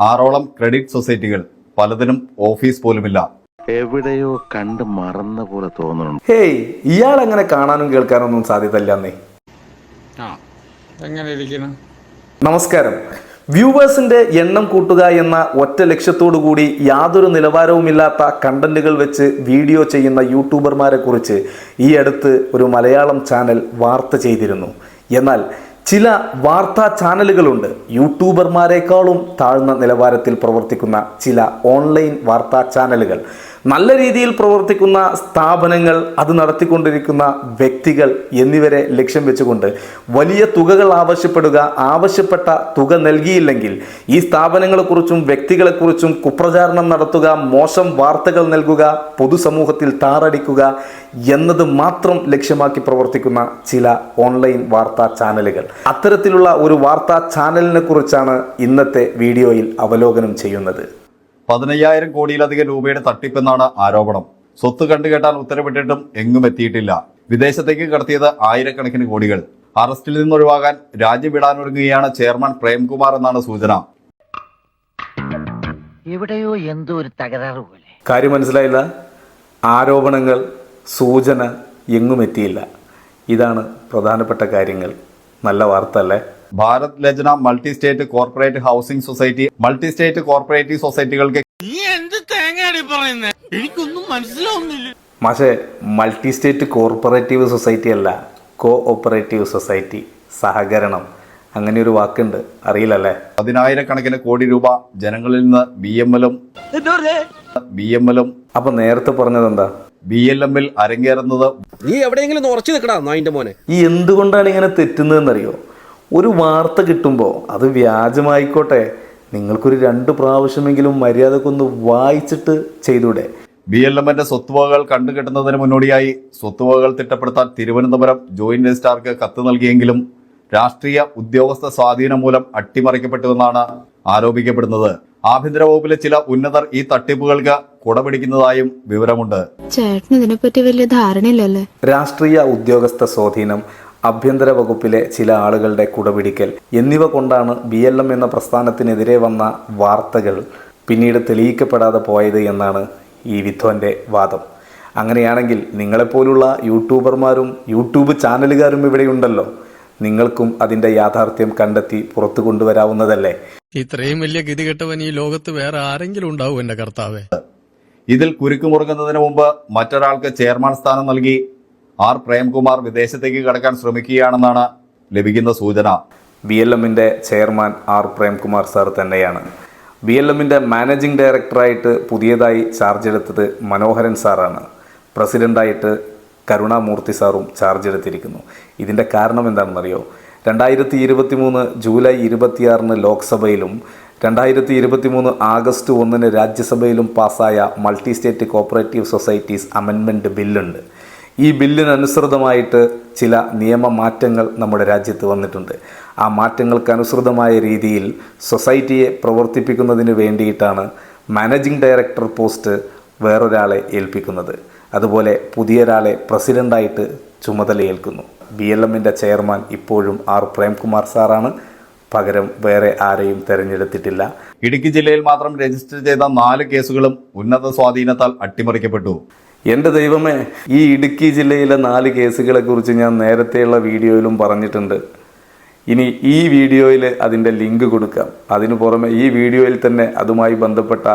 ആറോളം ക്രെഡിറ്റ് സൊസൈറ്റികൾ പലതിനും ഓഫീസ് പോലുമില്ല. എവിടെയോ കണ്ട് മറന്ന പോലെ തോന്നുന്നു ഹേയ് ഇയാൾ അങ്ങനെ കാണാനും കേൾക്കാനൊന്നും സാധ്യതയില്ലെന്നേ. ആ എങ്ങനെ ഇരിക്കുന്നു? നമസ്കാരം. വ്യൂവേഴ്സിന്റെ എണ്ണം കൂട്ടുക എന്ന ഒറ്റ ലക്ഷ്യത്തോടു കൂടി യാതൊരു നിലവാരവുമില്ലാത്ത കണ്ടന്റുകൾ വെച്ച് വീഡിയോ ചെയ്യുന്ന യൂട്യൂബർമാരെ കുറിച്ച് ഈ അടുത്ത് ഒരു മലയാളം ചാനൽ വാർത്ത ചെയ്തിരുന്നു. എന്നാൽ ചില വാർത്താ ചാനലുകളുണ്ട്. യൂട്യൂബർമാരെക്കാളും താഴ്ന്ന നിലവാരത്തിൽ പ്രവർത്തിക്കുന്ന ചില ഓൺലൈൻ വാർത്താ ചാനലുകൾ. നല്ല രീതിയിൽ പ്രവർത്തിക്കുന്ന സ്ഥാപനങ്ങൾ അത് നടത്തിക്കൊണ്ടിരിക്കുന്ന വ്യക്തികൾ എന്നിവരെ ലക്ഷ്യം വെച്ചുകൊണ്ട് വലിയ തുകകൾ ആവശ്യപ്പെടുക ആവശ്യപ്പെട്ട തുക നൽകിയില്ലെങ്കിൽ ഈ സ്ഥാപനങ്ങളെക്കുറിച്ചും വ്യക്തികളെക്കുറിച്ചും കുപ്രചാരണം നടത്തുക മോശം വാർത്തകൾ നൽകുക പൊതുസമൂഹത്തിൽ താറടിക്കുക എന്നത് മാത്രം ലക്ഷ്യമാക്കി പ്രവർത്തിക്കുന്ന ചില ഓൺലൈൻ വാർത്താ ചാനലുകൾ. അത്തരത്തിലുള്ള ഒരു വാർത്താ ചാനലിനെ കുറിച്ചാണ് ഇന്നത്തെ വീഡിയോയിൽ അവലോകനം ചെയ്യുന്നത്. പതിനയ്യായിരം കോടിയിലധികം രൂപയുടെ തട്ടിപ്പെന്നാണ് ആരോപണം. സ്വത്ത് കണ്ടുകെട്ടാൻ ഉത്തരവിട്ടിട്ടും എങ്ങും എത്തിയിട്ടില്ല. വിദേശത്തേക്ക് കടത്തിയത് ആയിരക്കണക്കിന് കോടികൾ. അറസ്റ്റിൽ നിന്നൊഴിവാകാൻ രാജ്യം വിടാനൊരുങ്ങുകയാണ് ചെയർമാൻ പ്രേംകുമാർ എന്നാണ് സൂചന. എവിടെയോ എന്തോ ഒരു തകരാറ് പോലെ. കാര്യം മനസ്സിലായില്ല. ആരോപണങ്ങൾ സൂചന എങ്ങും എത്തിയില്ല. ഇതാണ് പ്രധാനപ്പെട്ട കാര്യങ്ങൾ. നല്ല വാർത്ത അല്ലേ? Bharat Lajna multi state corporate housing society multi state cooperative സൊസൈറ്റികൾക്ക് നീ തേങ്ങയാടി പറയുന്നേ? എനിക്കൊന്നും മനസ്സിലാവുന്നില്ല. മാഷെ മൾട്ടി സ്റ്റേറ്റ് കോർപ്പറേറ്റീവ് സൊസൈറ്റി അല്ല കോ ഓപ്പറേറ്റീവ് സൊസൈറ്റി സഹകരണം. അങ്ങനെ ഒരു വാക്കുണ്ട്. അറിയില്ലല്ലേ? പതിനായിരക്കണക്കിന് കോടി രൂപ ജനങ്ങളിൽ നിന്ന് ബി എം എല്ലും ബി എം എല്ലും അപ്പൊ നേരത്തെ പറഞ്ഞത് എന്താ ബി എൽ എമ്മിൽ അരങ്ങേറുന്നത് നീ എവിടെയെങ്കിലും ഉറച്ചു നിൽക്കടാ നായിന്റെ മോനെ. ഈ എന്തുകൊണ്ടാണ് ഇങ്ങനെ തെറ്റുന്നതെന്നറിയോ? ഒരു വാർത്ത കിട്ടുമ്പോൾ അത് വ്യാജമായിക്കോട്ടെ. നിങ്ങൾക്കൊരു രണ്ട് പ്രാവശ്യമെങ്കിലും മര്യാദക്കൊന്ന് വായിച്ചിട്ട് ചെയ്തൂടെ. ബി എൽ എമ്മിന്റെ സ്വത്തുവകകൾ കണ്ടുകെട്ടുന്നതിന് മുന്നോടിയായി സ്വത്തുവകകൾ തിട്ടപ്പെടുത്താൻ തിരുവനന്തപുരം ജോയിന്റ് രജിസ്ട്രാർക്ക് കത്ത് നൽകിയെങ്കിലും രാഷ്ട്രീയ ഉദ്യോഗസ്ഥ സ്വാധീനം മൂലം അട്ടിമറിക്കപ്പെട്ടുവെന്നാണ് ആരോപിക്കപ്പെടുന്നത്. ആഭ്യന്തര വകുപ്പിലെ ചില ഉന്നതർ ഈ തട്ടിപ്പുകൾക്ക് കുടപിടിക്കുന്നതായും വിവരമുണ്ട്. ചേട്ടന് ഇതിനെപ്പറ്റി വലിയ ധാരണയില്ലല്ലേ? രാഷ്ട്രീയ ഉദ്യോഗസ്ഥ സ്വാധീനം ആഭ്യന്തര വകുപ്പിലെ ചില ആളുകളുടെ കുടപിടിക്കൽ എന്നിവ കൊണ്ടാണ് ബി എൽ എം എന്ന പ്രസ്ഥാനത്തിനെതിരെ വന്ന വാർത്തകൾ പിന്നീട് തെളിയിക്കപ്പെടാതെ പോയത് എന്നാണ് ഈ വിധ്വന്റെ വാദം. അങ്ങനെയാണെങ്കിൽ നിങ്ങളെപ്പോലുള്ള യൂട്യൂബർമാരും യൂട്യൂബ് ചാനലുകാരും ഇവിടെയുണ്ടല്ലോ നിങ്ങൾക്കും അതിന്റെ യാഥാർത്ഥ്യം കണ്ടെത്തി പുറത്തു കൊണ്ടുവരാവുന്നതല്ലേ? ഇത്രയും വലിയ ഗതികെട്ടവൻ ഈ ലോകത്ത് വേറെ ആരെങ്കിലും ഉണ്ടാവും എന്റെ കർത്താവേ. ഇതിൽ കുരുക്കുമുറുങ്ങുന്നതിന് മുമ്പ് മറ്റൊരാൾക്ക് ചെയർമാൻ സ്ഥാനം നൽകി ആർ പ്രേംകുമാർ വിദേശത്തേക്ക് കടക്കാൻ ശ്രമിക്കുകയാണെന്നാണ് ലഭിക്കുന്ന സൂചന. ബി എൽ എമ്മിന്റെ ചെയർമാൻ ആർ പ്രേംകുമാർ സാർ തന്നെയാണ്. ബി എൽ എമ്മിന്റെ മാനേജിംഗ് ഡയറക്ടറായിട്ട് പുതിയതായി ചാർജ് എടുത്തത് മനോഹരൻ സാറാണ്. പ്രസിഡന്റായിട്ട് കരുണാമൂർത്തി സാറും ചാർജ് എടുത്തിരിക്കുന്നു. ഇതിന്റെ കാരണം എന്താണെന്നറിയോ? രണ്ടായിരത്തി ഇരുപത്തി മൂന്ന് ജൂലൈ ഇരുപത്തിയാറിന് ലോക്സഭയിലും രണ്ടായിരത്തി ഇരുപത്തി മൂന്ന് ആഗസ്റ്റ് ഒന്നിന് രാജ്യസഭയിലും പാസ്സായ മൾട്ടി സ്റ്റേറ്റ് കോപ്പറേറ്റീവ് സൊസൈറ്റീസ് അമെൻമെന്റ് ബില്ലുണ്ട്. ഈ ബില്ലിനനുസൃതമായിട്ട് ചില നിയമമാറ്റങ്ങൾ നമ്മുടെ രാജ്യത്ത് വന്നിട്ടുണ്ട്. ആ മാറ്റങ്ങൾക്ക് അനുസൃതമായ രീതിയിൽ സൊസൈറ്റിയെ പ്രവർത്തിപ്പിക്കുന്നതിന് വേണ്ടിയിട്ടാണ് മാനേജിംഗ് ഡയറക്ടർ പോസ്റ്റ് വേറൊരാളെ ഏൽപ്പിക്കുന്നത്. അതുപോലെ പുതിയൊരാളെ പ്രസിഡന്റായിട്ട് ചുമതലയേൽക്കുന്നു. ബി എൽ എമ്മിന്റെ ചെയർമാൻ ഇപ്പോഴും ആർ പ്രേംകുമാർ സാറാണ്. പകരം വേറെ ആരെയും തെരഞ്ഞെടുത്തിട്ടില്ല. ഇടുക്കി ജില്ലയിൽ മാത്രം രജിസ്റ്റർ ചെയ്ത നാല് കേസുകളും ഉന്നത സ്വാധീനത്താൽ അട്ടിമറിക്കപ്പെട്ടു. എന്റെ ദൈവമേ ഈ ഇടുക്കി ജില്ലയിലെ നാല് കേസുകളെ കുറിച്ച് ഞാൻ നേരത്തെയുള്ള വീഡിയോയിലും പറഞ്ഞിട്ടുണ്ട്. ഇനി ഈ വീഡിയോയിൽ അതിന്റെ ലിങ്ക് കൊടുക്കാം. അതിനു പുറമെ ഈ വീഡിയോയിൽ തന്നെ അതുമായി ബന്ധപ്പെട്ട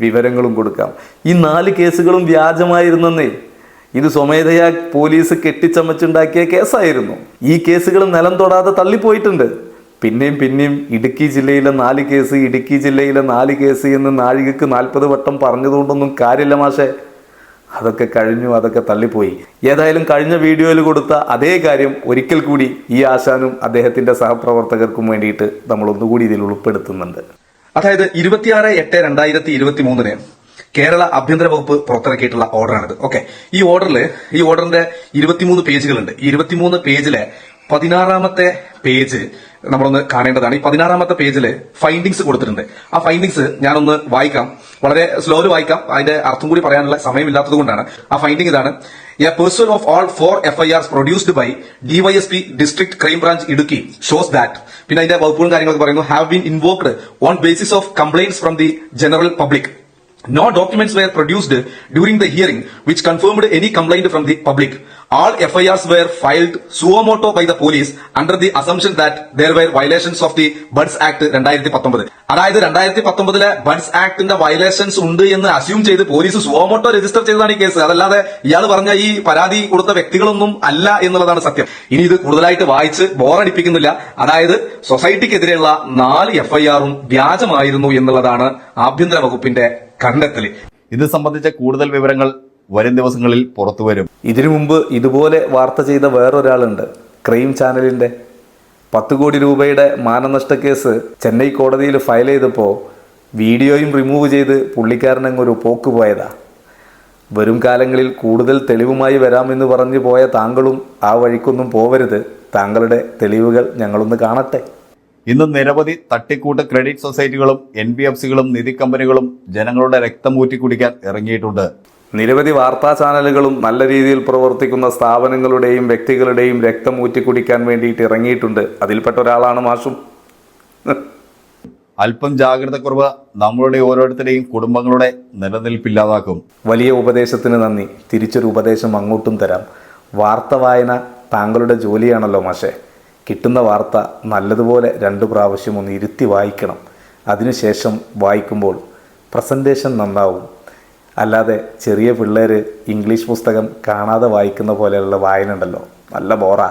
വിവരങ്ങളും കൊടുക്കാം. ഈ നാല് കേസുകളും വ്യാജമായിരുന്നെന്നേ ഇത് സ്വമേധയാ പോലീസ് കെട്ടിച്ചമച്ചുണ്ടാക്കിയ കേസായിരുന്നു. ഈ കേസുകൾ നിലം തൊടാതെ തള്ളിപ്പോയിട്ടുണ്ട്. പിന്നെയും പിന്നെയും ഇടുക്കി ജില്ലയിലെ നാല് കേസ് ഇടുക്കി ജില്ലയിലെ നാല് കേസ് എന്ന് നാഴികക്ക് നാൽപ്പത് വട്ടം പറഞ്ഞതുകൊണ്ടൊന്നും കാര്യമില്ല മാഷേ. അതൊക്കെ കഴിഞ്ഞു അതൊക്കെ തള്ളിപ്പോയി. ഏതായാലും കഴിഞ്ഞ വീഡിയോയിൽ കൊടുത്ത അതേ കാര്യം ഒരിക്കൽ കൂടി ഈ ആശാനും അദ്ദേഹത്തിന്റെ സഹപ്രവർത്തകർക്കും വേണ്ടിയിട്ട് നമ്മൾ ഒന്നുകൂടി ഇതിൽ ഉൾപ്പെടുത്തുന്നുണ്ട്. അതായത് ഇരുപത്തിയാറ് എട്ട് രണ്ടായിരത്തി ഇരുപത്തി മൂന്നിന് കേരള ആഭ്യന്തര വകുപ്പ് പുറത്തിറക്കിയിട്ടുള്ള ഓർഡറാണിത്. ഓക്കെ. ഈ ഓർഡറിൽ ഈ ഓർഡറിന്റെ ഇരുപത്തിമൂന്ന് പേജുകളുണ്ട്. ഈ ഇരുപത്തിമൂന്ന് പേജിലെ പതിനാറാമത്തെ പേജ് നമ്മളൊന്ന് കാണേണ്ടതാണ്. ഈ പതിനാറാമത്തെ പേജിൽ ഫൈൻഡിങ്സ് കൊടുത്തിട്ടുണ്ട്. ആ ഫൈൻഡിങ്സ് ഞാനൊന്ന് വായിക്കാം. വളരെ സ്ലോയിൽ വായിക്കാം. അതിന്റെ അർത്ഥം കൂടി പറയാനുള്ള സമയമില്ലാത്തത് കൊണ്ടാണ്. ആ ഫൈൻഡിംഗ് ഇതാണ്. A perusal of all four F I R produced by D Y S DySP district crime branch Idukki shows that പിന്നെ അതിന്റെ വകുപ്പുകളും കാര്യങ്ങളൊക്കെ പറയുന്നു have been invoked on basis of complaints from the general public no documents were produced during the hearing which confirmed any complaint from the public All FIRs were filed suo moto by the police under the assumption that there were violations of the BUDS act രണ്ടായിരത്തി പത്തൊമ്പത് അതായത് രണ്ടായിരത്തി പത്തൊമ്പതിലെ buds ആക്ടിന്റെ violations ഉണ്ട് എന്ന് assume ചെയ്ത് police suo motu register ചെയ്തതാണ് ഈ കേസ് അതല്ലാതെ ഇയാൾ പറഞ്ഞ ഈ പരാതി കൊടുത്ത വ്യക്തികളൊന്നും അല്ല എന്നുള്ളതാണ് സത്യം. ഇനി ഇത് കൂടുതലായിട്ട് വായിച്ച് ബോറടിപ്പിക്കുന്നില്ല അതായത് സൊസൈറ്റിക്കെതിരെയുള്ള നാല് എഫ്ഐആറും വ്യാജമായിരുന്നു എന്നുള്ളതാണ് ആഭ്യന്തര വകുപ്പിന്റെ കണ്ടെത്തൽ ഇത് സംബന്ധിച്ച കൂടുതൽ വിവരങ്ങൾ വരും ദിവസങ്ങളിൽ പുറത്തു വരും. ഇതിനു മുമ്പ് ഇതുപോലെ വാർത്ത ചെയ്ത വേറൊരാളുണ്ട്. ക്രൈം ചാനലിന്റെ പത്ത് കോടി രൂപയുടെ മാനനഷ്ട കേസ് ചെന്നൈ കോടതിയിൽ ഫയൽ ചെയ്തപ്പോൾ വീഡിയോയും റിമൂവ് ചെയ്ത് പുള്ളിക്കാരനങ്ങൊരു പോക്ക് പോയതാ. വരും കാലങ്ങളിൽ കൂടുതൽ തെളിവുമായി വരാമെന്ന് പറഞ്ഞു പോയ താങ്കളും ആ വഴിക്കൊന്നും പോവരുത്. താങ്കളുടെ തെളിവുകൾ ഞങ്ങളൊന്ന് കാണട്ടെ. ഇന്ന് നിരവധി തട്ടിക്കൂട്ട് ക്രെഡിറ്റ് സൊസൈറ്റികളും എൻ ബി എഫ് സികളും നിധി കമ്പനികളും ജനങ്ങളുടെ രക്തം ഊറ്റിക്കുടിക്കാൻ ഇറങ്ങിയിട്ടുണ്ട്. നിരവധി വാർത്താ ചാനലുകളും നല്ല രീതിയിൽ പ്രവർത്തിക്കുന്ന സ്ഥാപനങ്ങളുടെയും വ്യക്തികളുടെയും രക്തം ഊറ്റിക്കുടിക്കാൻ വേണ്ടിയിട്ട് ഇറങ്ങിയിട്ടുണ്ട്. അതിൽപ്പെട്ട ഒരാളാണ് മാഷും. അല്പം ജാഗ്രത ജാഗ്രതക്കുറവ് നമ്മളുടെ ഓരോരുത്തരെയും കുടുംബങ്ങളുടെ നിലനിൽപ്പില്ലാതാക്കും. വലിയ ഉപദേശത്തിന് നന്ദി. തിരിച്ചൊരു ഉപദേശം അങ്ങോട്ടും തരാം. വാർത്ത വായന താങ്കളുടെ ജോലിയാണല്ലോ മാഷെ. കിട്ടുന്ന വാർത്ത നല്ലതുപോലെ രണ്ട് പ്രാവശ്യം ഒന്ന് ഇരുത്തി വായിക്കണം. അതിനുശേഷം വായിക്കുമ്പോൾ പ്രസന്റേഷൻ നന്നാവും. അല്ലാതെ ചെറിയ പിള്ളേർ ഇംഗ്ലീഷ് പുസ്തകം കാണാതെ വായിക്കുന്ന പോലെയുള്ള വായന ഉണ്ടല്ലോ നല്ല ബോറാ